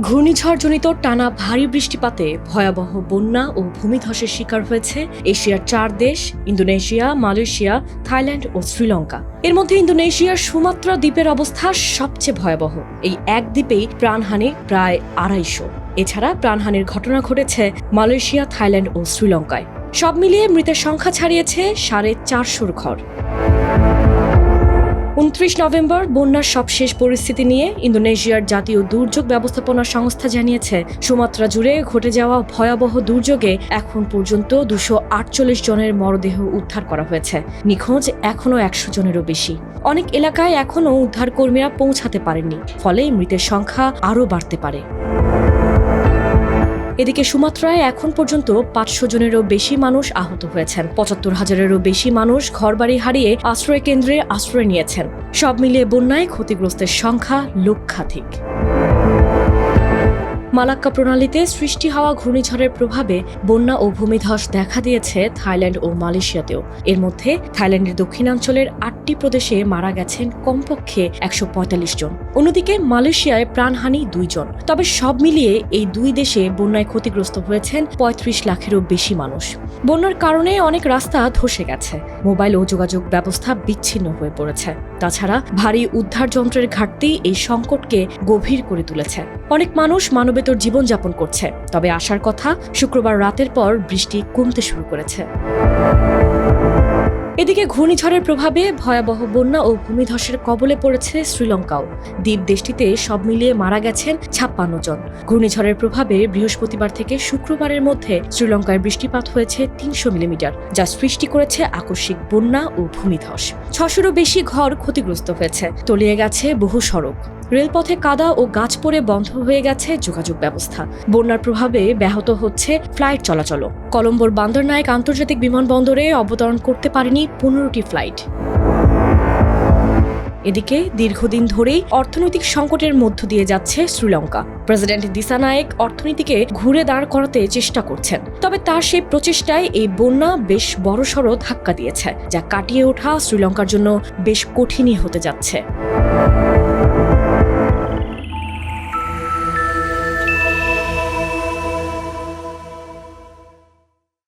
ঘূর্ণিঝড়জনিত টানা ভারী বৃষ্টিপাতে ভয়াবহ বন্যা ও ভূমিধসের শিকার হয়েছে এশিয়ার চার দেশ, ইন্দোনেশিয়া, মালয়েশিয়া, থাইল্যান্ড ও শ্রীলঙ্কা। এর মধ্যে ইন্দোনেশিয়ার সুমাত্রা দ্বীপের অবস্থা সবচেয়ে ভয়াবহ। এই এক দ্বীপেই প্রাণহানি প্রায় আড়াইশো। এছাড়া প্রাণহানির ঘটনা ঘটেছে মালয়েশিয়া, থাইল্যান্ড ও শ্রীলঙ্কায়। সব মিলিয়ে মৃতের সংখ্যা ছাড়িয়েছে সাড়ে চারশোর ঘর। উনত্রিশ নভেম্বর বন্যার সবশেষ পরিস্থিতি নিয়ে ইন্দোনেশিয়ার জাতীয় দুর্যোগ ব্যবস্থাপনা সংস্থা জানিয়েছে, সুমাত্রা জুড়ে ঘটে যাওয়া ভয়াবহ দুর্যোগে এখন পর্যন্ত দুশো আটচল্লিশ জনের মরদেহ উদ্ধার করা হয়েছে। নিখোঁজ এখনও একশো জনেরও বেশি। অনেক এলাকায় এখনও উদ্ধারকর্মীরা পৌঁছাতে পারেননি, ফলে মৃতের সংখ্যা আরও বাড়তে পারে। এদিকে সুমাত্রায় এখন পর্যন্ত পাঁচশো জনেরও বেশি মানুষ আহত হয়েছেন। পঁচাত্তর হাজারেরও বেশি মানুষ ঘরবাড়ি হারিয়ে আশ্রয় কেন্দ্রে আশ্রয় নিয়েছেন। সব মিলিয়ে বন্যায় ক্ষতিগ্রস্তের সংখ্যা লক্ষাধিক। মালাক্কা প্রণালীতে সৃষ্টি হওয়া ঘূর্ণিঝড়ের প্রভাবে বন্যা ও ভূমিধস দেখা দিয়েছে থাইল্যান্ড ও মালয়েশিয়াতেও। এর মধ্যে থাইল্যান্ডের দক্ষিণাঞ্চলের আটটি প্রদেশে মারা গেছেন কমপক্ষে একশো পঁয়তাল্লিশ জন। অন্যদিকে মালয়েশিয়ায় প্রাণহানি দুইজন তবে সব মিলিয়ে এই দুই দেশে বন্যায় ক্ষতিগ্রস্ত হয়েছেন পঁয়ত্রিশ লাখেরও বেশি মানুষ। বন্যার কারণে অনেক রাস্তা ধসে গেছে। মোবাইল ও যোগাযোগ ব্যবস্থা বিচ্ছিন্ন হয়ে পড়েছে। তাছাড়া ভারী উদ্ধার যন্ত্রের ঘাটতি এই সংকটকে গভীর করে তুলেছে। অনেক মানুষ মানবেতর জীবনযাপন করছে, তবে আসার কথা, শুক্রবার রাতের পর বৃষ্টি কমতে শুরু করেছে। এদিকে ঘূর্ণিঝড়ের প্রভাবে ভয়াবহ বন্যা ও ভূমিধসের কবলে পড়েছে শ্রীলঙ্কাও। দ্বীপ দেশটিতে সব মিলিয়ে মারা গেছেন ছাপ্পান্ন জন। ঘূর্ণিঝড়ের প্রভাবে বৃহস্পতিবার থেকে শুক্রবারের মধ্যে শ্রীলঙ্কায় বৃষ্টিপাত হয়েছে তিনশো মিলিমিটার, যা সৃষ্টি করেছে আকস্মিক বন্যা ও ভূমিধস। ছশোরও বেশি ঘর ক্ষতিগ্রস্ত হয়েছে, তলিয়ে গেছে বহু সড়ক। রেলপথে কাদা ও গাছ পড়ে বন্ধ হয়ে গেছে যোগাযোগ ব্যবস্থা। বন্যার প্রভাবে ব্যাহত হচ্ছে ফ্লাইট চলাচলও। কলম্বোর বান্দরনায়ক আন্তর্জাতিক বিমানবন্দরে অবতরণ করতে পারেনি পনেরোটি ফ্লাইট। এদিকে দীর্ঘদিন ধরেই অর্থনৈতিক সংকটের মধ্য দিয়ে যাচ্ছে শ্রীলঙ্কা। প্রেসিডেন্ট দিসানায়েক অর্থনীতিকে ঘুরে দাঁড় করাতে চেষ্টা করছেন, তবে তার সেই প্রচেষ্টায় এই বন্যা বেশ বড়সড় ধাক্কা দিয়েছে, যা কাটিয়ে ওঠা শ্রীলঙ্কার জন্য বেশ কঠিনই হতে যাচ্ছে।